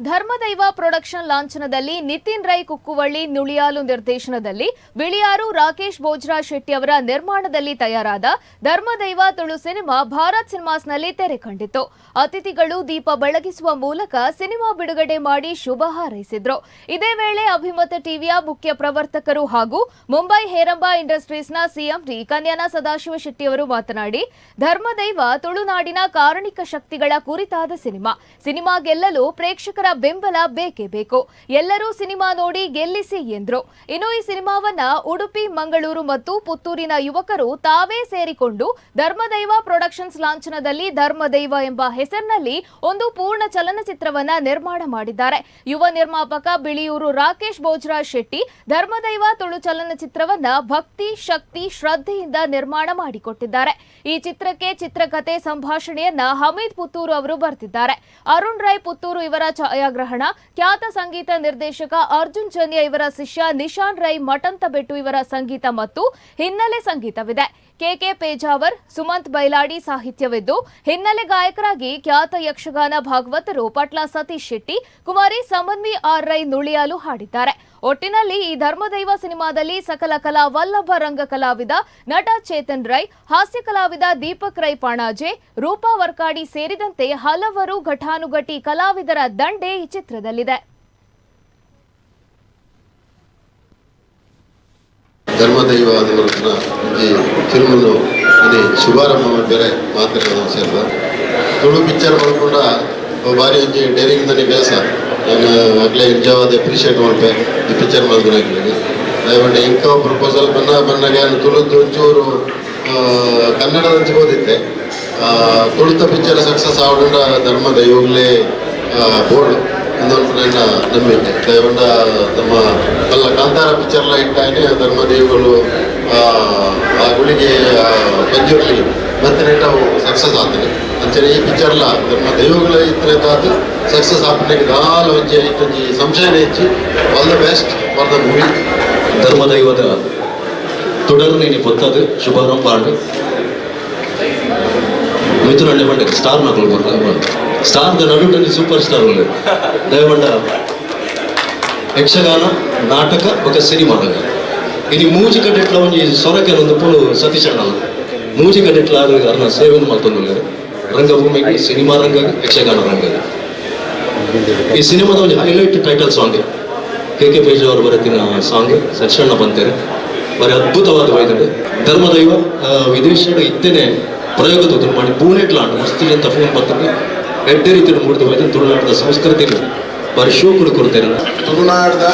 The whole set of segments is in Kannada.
ಧರ್ಮದೈವ ಪ್ರೊಡಕ್ಷನ್ ಲಾಂಛನದಲ್ಲಿ ನಿತಿನ್ ರೈ ಕುಕ್ಕುವಳ್ಳಿ ನುಳಿಯಾಲು ನಿರ್ದೇಶನದಲ್ಲಿ ಬಿಳಿಯಾರು ರಾಕೇಶ್ ಬೋಜ್ರಾ ಶೆಟ್ಟಿ ಅವರ ನಿರ್ಮಾಣದಲ್ಲಿ ತಯಾರಾದ ಧರ್ಮದೈವ ತುಳು ಸಿನಿಮಾ ಭಾರತ್ ಸಿನಿಮಾಸ್ನಲ್ಲಿ ತೆರೆ ಕಂಡಿತು ಅತಿಥಿಗಳು ದೀಪ ಬೆಳಗಿಸುವ ಮೂಲಕ ಸಿನಿಮಾ ಬಿಡುಗಡೆ ಮಾಡಿ ಶುಭ ಹಾರೈಸಿದ್ರು. ಇದೇ ವೇಳೆ ಅಭಿಮತ ಟಿವಿಯ ಮುಖ್ಯ ಪ್ರವರ್ತಕರು ಹಾಗೂ ಮುಂಬೈ ಹೇರಂಬ ಇಂಡಸ್ಟ್ರೀಸ್ನ ಸಿಎಂಡಿ ಕನ್ಯಾನ ಸದಾಶಿವ ಶೆಟ್ಟಿ ಅವರು ಮಾತನಾಡಿ, ಧರ್ಮದೈವ ತುಳುನಾಡಿನ ಕಾರಣಿಕ ಶಕ್ತಿಗಳ ಕುರಿತಾದ ಸಿನಿಮಾ. ಸಿನಿಮಾ ಗೆಲ್ಲಲು ಪ್ರೇಕ್ಷಕರ ಬೆಂಬಲ ಬೇಕೇ ಬೇಕು. ಎಲ್ಲರೂ ಸಿನಿಮಾ ನೋಡಿ ಗೆಲ್ಲಿಸಿ ಎಂದ್ರು. ಇನ್ನು ಈ ಸಿನಿಮಾವನ್ನ ಉಡುಪಿ, ಮಂಗಳೂರು ಮತ್ತು ಪುತ್ತೂರಿನ ಯುವಕರು ತಾವೇ ಸೇರಿಕೊಂಡು ಧರ್ಮದೈವ ಪ್ರೊಡಕ್ಷನ್ಸ್ ಲಾಂಛನದಲ್ಲಿ ಧರ್ಮದೈವ ಎಂಬ ಹೆಸರಿನಲ್ಲಿ ಒಂದು ಪೂರ್ಣ ಚಲನಚಿತ್ರವನ್ನ ನಿರ್ಮಾಣ ಮಾಡಿದ್ದಾರೆ. ಯುವ ನಿರ್ಮಾಪಕ ಬಿಳಿಯೂರು ರಾಕೇಶ್ ಬೋಜ್ರಾಜ್ ಶೆಟ್ಟಿ ಧರ್ಮದೈವ ತುಳು ಚಲನಚಿತ್ರವನ್ನ ಭಕ್ತಿ, ಶಕ್ತಿ, ಶ್ರದ್ಧೆಯಿಂದ ನಿರ್ಮಾಣ ಮಾಡಿಕೊಟ್ಟಿದ್ದಾರೆ. ಈ ಚಿತ್ರಕ್ಕೆ ಚಿತ್ರಕಥೆ ಸಂಭಾಷಣೆಯನ್ನ ಹಮೀದ್ ಪುತ್ತೂರು ಅವರು ಬರೆದಿದ್ದಾರೆ ಅರುಣ್ ರೈ ಪುತ್ತೂರು ಇವರ ಛಾಯಾಗ್ರಹಣ. ಖ್ಯಾತ ಸಂಗೀತ ನಿರ್ದೇಶಕ ಅರ್ಜುನ್ ಜನ್ಯ ಇವರ ಶಿಷ್ಯ ನಿಶಾನ್ ರೈ ಮಠಂತಬೆಟ್ಟು ಇವರ ಸಂಗೀತ ಮತ್ತು ಹಿನ್ನೆಲೆ ಸಂಗೀತವಿದೆ. ಕೆಕೆ ಪೇಜಾವರ್, ಸುಮಂತ್ ಬೈಲಾಡಿ ಸಾಹಿತ್ಯವಿದ್ದು, ಹಿನ್ನೆಲೆ ಗಾಯಕರಾಗಿ ಖ್ಯಾತ ಯಕ್ಷಗಾನ ಭಾಗವತರು ಪಟ್ಲ ಸತೀಶ್ ಶೆಟ್ಟಿ, ಕುಮಾರಿ ಸಮನ್ವಿ ಆರ್ ರೈ ನುಳಿಯಾಲು ಹಾಡಿದ್ದಾರೆ. ಒಟ್ಟಿನಲ್ಲಿ ಈ ಧರ್ಮದೈವ ಸಿನಿಮಾದಲ್ಲಿ ಸಕಲ ಕಲಾ ವಲ್ಲಭ ರಂಗ ಕಲಾವಿದ ನಟ ಚೇತನ್ ರೈ, ಹಾಸ್ಯ ಕಲಾವಿದ ದೀಪಕ್ ರೈ ಪಾಣಾಜೆ, ರೂಪಾ ವರ್ಕಾಡಿ ಸೇರಿದಂತೆ ಹಲವರು ಘಟಾನುಘಟಿ ಕಲಾವಿದರ ದಂಡೆ ಈ ಚಿತ್ರದಲ್ಲಿದೆ. ಧರ್ಮದೈವ ಈ ತಿರುಮಲು ಇಲ್ಲಿ ಶುಭಾರಂಭ ಬೇರೆ ಮಾತಾಡೋದು ಸೇರಿದ ತುಳು ಪಿಕ್ಚರ್ ಮಾಡ್ಕೊಂಡ ಭಾರಿ ಒಂಜಿ ಡೈರಿಂಗ್ ನನಗೆ ಕೆಲಸ ನಾನು ಆಗಲೇ ನಿಜವಾದ ಅಪ್ರಿಷಿಯೇಟ್ ಮಾಡ್ತೆ ಈ ಪಿಕ್ಚರ್ ಮಾಡಿದ್ರೆ ದಯವಿಟ್ಟು ಇಂಕ ಪ್ರಪೋಸಲ್ ಬನ್ನ ನಾನು ತುಳುದು ಒಂಚೂರು ಕನ್ನಡದ ತುಳುತ ತುಳಿತ ಪಿಕ್ಚರ್ ಸಕ್ಸಸ್ ಆವಡ ಧರ್ಮದ ಇವಾಗಲೇ ಬೋರ್ಡ್ ಇನ್ನೊಂದು ಕಡೆನ ನಂಬಿಕೆ ರೇವಣ್ಣ ನಮ್ಮ ಅಲ್ಲ ಕಾಂತಾರ ಪಿಕ್ಚರ್ಲ ಇಟ್ಟಾಗೆ ಧರ್ಮದೇವಿಗಳು ಆ ಗುಳಿಗೆ ಮಂಜೂರಲ್ಲಿ ಮತ್ತೆ ನಾವು ಸಕ್ಸಸ್ ಆಗ್ತದೆ. ಅಂಚನೆ ಈ ಪಿಕ್ಚರ್ಲ ಧರ್ಮ ದೈವಗಳ ಇದ್ರೆ ತಾತು ಸಕ್ಸಸ್ ಆಗ್ಬಿಟ್ಟು ನಾಲ್ ಒಂಜಿ ಐತೊಂಜಿ ಸಂಶಯನೇ ಹೆಚ್ಚಿ. All the best for the movie ಧರ್ಮದೈವದ തുടർന്ന് ഇനി പൊത്തത് ശുഭാരംഭാണ്ട് മിഥുനള്ളി പണ്ട് ಸ್ಟಾರ್ മക്കൾ പറഞ്ഞു ಬರ್ತಾರೆ ಸ್ಟಾರ್ ನಡುಟಲ್ಲಿ ಸೂಪರ್ ಸ್ಟಾರ್ ಉಳ್ಳೆ ದಯವಂಡ ಯಕ್ಷಗಾನ ನಾಟಕ ఒక ಸಿನಿಮಾದಾಗ ఇది ಮೂಜಿ ಕಟ್ಟೆಟ್ಲ ಒಂಜಿ ಸೊರಕೆ ಒಂದು ಪುಳು ಸತೀಶ್ ಅಣ್ಣ ಮೂಜಿ ಕಟ್ಟೆಟ್ಲ ಅರ್ನ ಸೇವೆಯನ್ನು ಮಲ್ತೊಂದು ರಂಗಭೂಮಿಗೆ ಸಿನಿಮಾ ರಂಗ ಯಕ್ಷಗಾನ ರಂಗ ಈ ಸಿನಿಮಾದ ಒಂದು highlight title song K K page ಅವರು ಬರೆತಿನ ಸಾಂಗ್ ಸಚ್ಚಣ್ಣ ಬಂತೇನೆ ಬರೀ ಅದ್ಭುತವಾದ ವೈದ್ಯರು ಧರ್ಮದೈವ ಆ, ವಿದೇಶದ ಇತ್ತೇನೆ ಪ್ರಯೋಗ ತೊಂದರೆ ಮಾಡಿ ಪೂನೆಟ್ಲ ಆಟ ಮಸ್ತಿ ಅಂತ ಫೋನ್ ಬರ್ತದೆ ಎಡ್ಡೆ ರೀತಿ ಮೂಡಿದ ತುಳುನಾಡದ ಸಂಸ್ಕೃತಿ ಪರಿಶೋಕರು ಕೊಡ್ತೇನೆ ತುಳುನಾಡದ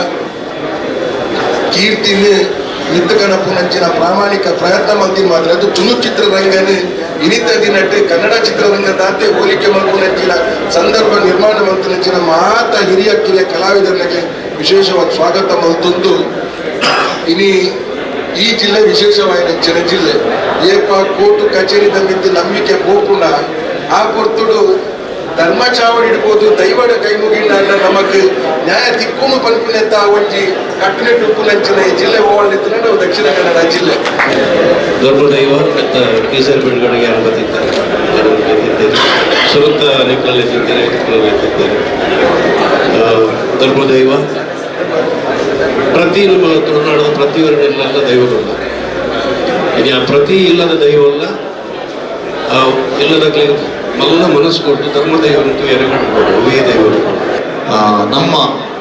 ಕೀರ್ತಿని ನಿತ್ತಕನಪ್ಪುನಂಚಿನ ಪ್ರಾಮಾಣಿಕ ಪ್ರಯತ್ನ ಮಂದಿ ಮಾತ್ರ. ಅದು ತುಳು ಚಿತ್ರರಂಗನೇ. ದಿನ ಕನ್ನಡ ಚಿತ್ರರಂಗದಾತೆ ಹೋಲಿಕೆ ಮಲ್ಪುನಂಚಿನ ಸಂದರ್ಭ ನಿರ್ಮಾಣ ಮಲ್ಪುನಂಚಿನ ಮಾತ ಹಿರಿಯ ಕಿರಿಯ ಕಲಾವಿದರಿಗೆ ವಿಶೇಷವಾದ ಸ್ವಾಗತ ಮಲ್ತೊಂದು ಇನಿ ಈ ಜಿಲ್ಲೆ ವಿಶೇಷವಾಗಿ ನೆಚ್ಚಿನ ಜಿಲ್ಲೆ ಏಪ ಕೋರ್ಟು ಕಚೇರಿ ದಂಗಿದ್ದು ನಂಬಿಕೆ ಪೋಪುಂಡ ಆ ಕೊರ್ತುಡು ಧರ್ಮ ಚಾವಡಿ ದೈವದ ಕೈ ಮುಗಿಂಡ ನಮಗೆ ನ್ಯಾಯ ತಿಕ್ಕುನು ಪನ್ಪುನೆತ್ತ ಒಂಜಿ ಕಟ್ಟುನೆಟ್ಟು ಉಪ್ಪುನಂಚಿನ ಜಿಲ್ಲೆ ಹೋಗಲಿತ್ತು ನಾವು ದಕ್ಷಿಣ ಕನ್ನಡ ಜಿಲ್ಲೆ. ದೊಡ್ಡ ಮತ್ತು ಟೀಸರ್ ಬಿಡುಗಡೆಗೆ ಅನುಮತಿದ್ದಾರೆ. ಸುರತ್ತ ನಿಕ್ಕಲ್ಲಿ ತಿಂತಾರೆ ತಿಂತಾರೆ ಧರ್ಮದೈವ ಪ್ರತಿ ನಮ್ಮ ತುಳುನಾಡದ ಪ್ರತಿಯೊಂದೆಲ್ಲ ದೈವಗಳು ಇನ್ನು ಆ ಪ್ರತಿ ಇಲ್ಲದ ದೈವವಲ್ಲ ಅಲ್ಲ ಇಲ್ಲದ ಮಲ್ಲ ಮನಸ್ಸು ಕೊಟ್ಟು ಧರ್ಮದೇವರಂತೂ ಎರೆಗಟ್ಟು ಅವೇ ದೇವರು. ನಮ್ಮ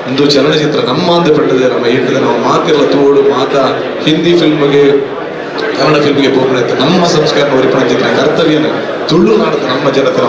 ಒಂದು ಚಲನಚಿತ್ರ, ನಮ್ಮ ಅಂತ ಪಟ್ಟದೆ ನಮ್ಮ ಹೇಳಿದ ನಾವು ಮಾತೆಲ್ಲ ತೋಡು ಮಾತ ಹಿಂದಿ ಫಿಲ್ಮ್ಗೆ, ಕನ್ನಡ ಫಿಲ್ಮ್ಗೆ ಹೋಗ್ಬಿಡುತ್ತೆ ನಮ್ಮ ಸಂಸ್ಕಾರ ಪಡೆದಿದ್ದ ಕರ್ತವ್ಯನ ತುಳುನಾಡದ ನಮ್ಮ ಜನತೆ